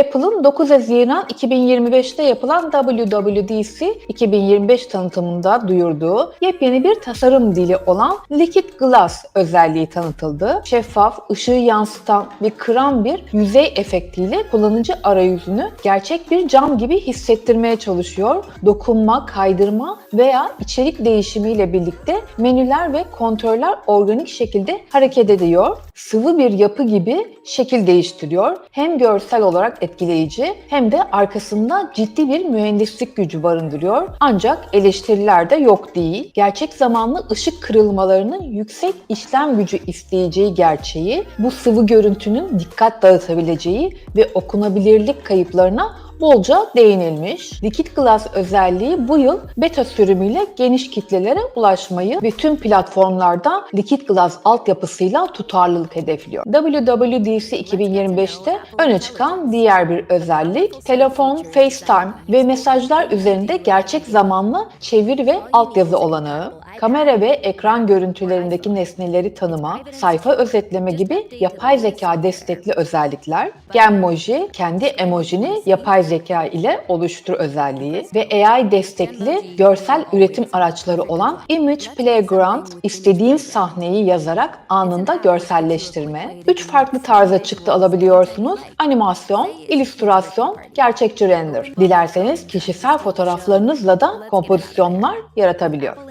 Apple'ın 9 Haziran 2025'te yapılan WWDC 2025 tanıtımında duyurduğu yepyeni bir tasarım dili olan Liquid Glass özelliği tanıtıldı. Şeffaf, ışığı yansıtan ve kıran bir yüzey efektiyle kullanıcı arayüzünü gerçek bir cam gibi hissettirmeye çalışıyor. Dokunma, kaydırma veya içerik değişimiyle birlikte menüler ve kontroller organik şekilde hareket ediyor. Sıvı bir yapı gibi şekil değiştiriyor. Hem görsel olarak etkileyici hem de arkasında ciddi bir mühendislik gücü barındırıyor. Ancak eleştiriler de yok değil. Gerçek zamanlı ışık kırılmalarının yüksek işlem gücü isteyeceği gerçeği, bu sıvı görüntünün dikkat dağıtabileceği ve okunabilirlik kayıplarına bolca değinilmiş. Liquid Glass özelliği bu yıl beta sürümüyle geniş kitlelere ulaşmayı ve tüm platformlarda Liquid Glass altyapısıyla tutarlılık hedefliyor. WWDC 2025'te öne çıkan diğer bir özellik, telefon, FaceTime ve mesajlar üzerinde gerçek zamanlı çevir ve altyazı olanağı, kamera ve ekran görüntülerindeki nesneleri tanıma, sayfa özetleme gibi yapay zeka destekli özellikler, Genmoji kendi emojini yapay zeka ile oluştur özelliği ve AI destekli görsel üretim araçları olan Image Playground istediğin sahneyi yazarak anında görselleştirme. Üç farklı tarza çıktı alabiliyorsunuz. Animasyon, illüstrasyon, gerçekçi render. Dilerseniz kişisel fotoğraflarınızla da kompozisyonlar yaratabiliyor.